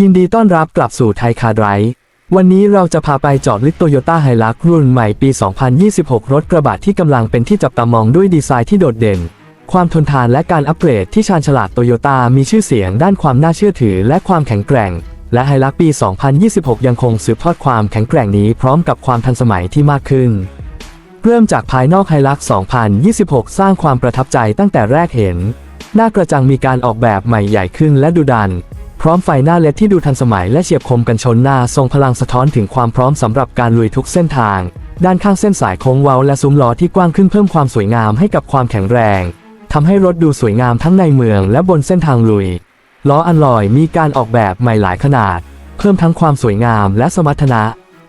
ยินดีต้อนรับกลับสู่ไทยคาร์ไรท์วันนี้เราจะพาไปเจอดลึกโตโยต้าไฮลักรุ่นใหม่ปี 2026 รถกระบะที่กำลังเป็นที่จับตามองด้วยดีไซน์ที่โดดเด่น ความทนทานและการอัปเกรดที่ชาญฉลาดโตโยต้ามีชื่อเสียงด้านความน่าเชื่อถือและความแข็งแกร่ง และไฮลักปี 2026 ยังคงสืบทอดความแข็งแกร่งนี้พร้อมกับความทันสมัยที่มากขึ้น เริ่มจากภายนอกไฮลัก 2026 สร้างความประทับใจตั้งแต่แรกเห็น หน้ากระจังมีการออกแบบใหม่ใหญ่ขึ้นและดุดัน พร้อมไฟหน้าเล็ดที่ดูทันสมัยและเฉียบคมกันชนหน้าทรงพลังสะท้อนถึงความพร้อมสำหรับการลุยทุกเส้นทาง ด้านข้างเส้นสายโค้งเว้าและซุ้มล้อที่กว้างขึ้นเพิ่มความสวยงามให้กับความแข็งแรงทำให้รถดูสวยงามทั้งในเมืองและบนเส้นทางลุย ล้ออันลอยมีการออกแบบใหม่หลายขนาด เพิ่มทั้งความสวยงามและสมรรถนะ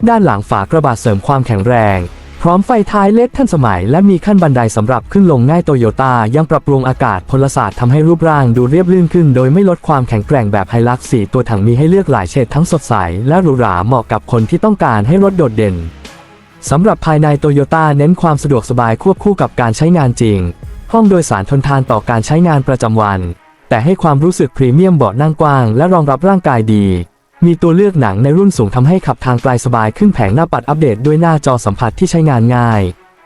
ด้านหลังฝากระบะเสริมความแข็งแรง พร้อมไฟท้ายเล็กทันสมัย และมีขั้นบันไดสำหรับขึ้นลงง่ายโตโยต้ายังปรับปรุงอากาศพลศาสตร์ทำให้รูปร่างดูเรียบลื่นขึ้น โดยไม่ลดความแข็งแกร่งแบบไฮลักสี่ตัวถังมีให้เลือกหลายเฉดทั้งสดใส และหรูหราเหมาะกับคนที่ต้องการให้รถโดดเด่นสำหรับภายในโตโยต้าเน้นความสะดวกสบายควบคู่กับการใช้งานจริง ห้องโดยสารทนทานต่อการใช้งานประจำวัน แต่ให้ความรู้สึกพรีเมียมเบาะนั่งกว้าง และรองรับร่างกายดี มีตัวเลือกหนังในรุ่นสูงทำให้ขับทางไกลสบายขึ้นแผงหน้าปัดอัปเดตด้วยหน้าจอสัมผัสที่ใช้งานง่าย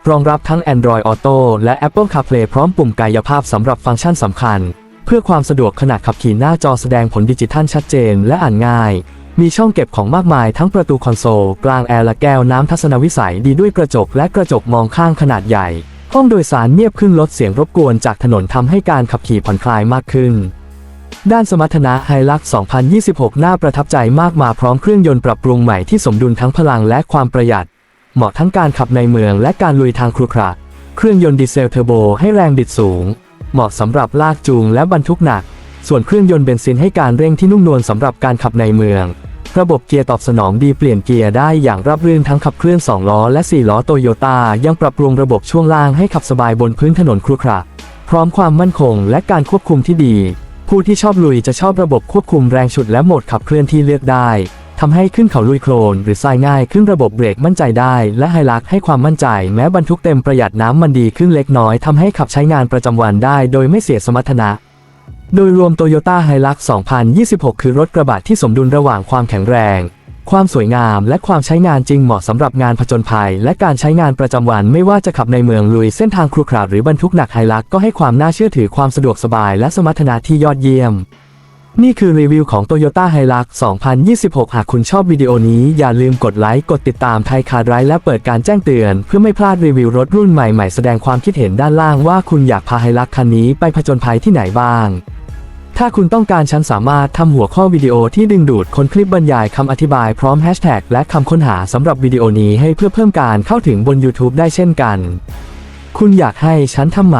รองรับทั้ง Android Auto และ Apple CarPlay พร้อมปุ่มกายภาพสำหรับฟังก์ชันสำคัญ เพื่อความสะดวกขณะขับขี่หน้าจอแสดงผลดิจิทัลชัดเจนและอ่านง่าย มีช่องเก็บของมากมายทั้งประตูคอนโซล กลางแอร์และแก้วน้ำทัศนวิสัยดีด้วยกระจกและกระจกมองข้างขนาดใหญ่ห้องโดยสารเงียบขึ้นลดเสียงรบกวนจากถนนทำให้การขับขี่ผ่อนคลายมากขึ้น ด้านสมรรถนะไฮลัก2026 น่าประทับใจมากมาพร้อมเครื่องยนต์ปรับปรุงใหม่ที่สมดุลทั้งพลังและความประหยัด เหมาะทั้งการขับในเมืองและการลุยทางครุขระเครื่องยนต์ดีเซลเทอร์โบให้แรงบิดสูง เหมาะสำหรับลากจูงและบรรทุกหนัก ส่วนเครื่องยนต์เบนซินให้การเร่งที่นุ่มนวลสำหรับการขับในเมือง ระบบเกียร์ตอบสนองดีเปลี่ยนเกียร์ได้อย่างราบรื่นทั้งขับเคลื่อน 2 ล้อและ 4 ล้อโตโยต้ายังปรับปรุงระบบช่วงล่างให้ขับสบายบนพื้นถนนครุขระพร้อมความมั่นคงและการควบคุมที่ดี ผู้ที่ชอบลุยจะชอบระบบควบคุมแรงฉุดและโหมดขับเคลื่อนที่เลือกได้ทำให้ขึ้นเขาลุยโคลนหรือทรายง่ายขึ้นระบบเบรกมั่นใจได้ และไฮลักให้ความมั่นใจ แม้บรรทุกเต็มประหยัดน้ำมันดีขึ้นเล็กน้อยทำให้ขับใช้งานประจำวันได้โดยไม่เสียสมรรถนะโดยรวม Toyota Hilux 2026 คือรถกระบะที่สมดุลระหว่างความแข็งแรง ความสวยงามและความใช้งานจริงเหมาะสำหรับงานผจญภัย และการใช้งานประจำวันไม่ว่าจะขับในเมืองลุยเส้นทางครุขระหรือบรรทุกหนักไฮลักก็ให้ความน่าเชื่อถือความสะดวกสบายและสมรรถนะที่ยอดเยี่ยม นี่คือรีวิวของ Toyota Hilux 2026 หากคุณชอบวิดีโอนี้อย่าลืมกดไลค์ กดติดตามไทยคาร์ไรและเปิดการแจ้งเตือน เพื่อไม่พลาดรีวิวรถรุ่นใหม่ๆแสดงความคิดเห็นด้านล่างว่าคุณอยากพาไฮลักคันนี้ไปผจญภัยที่ไหนบ้าง ถ้าคุณต้องการฉันสามารถทำหัวข้อวิดีโอที่ดึงดูดคนคลิปบรรยายคำอธิบายพร้อมแฮชแท็กและคำค้นหาสำหรับวิดีโอนี้ให้เพื่อเพิ่มการเข้าถึงบน YouTube ได้เช่นกัน คุณอยากให้ฉันทำไหม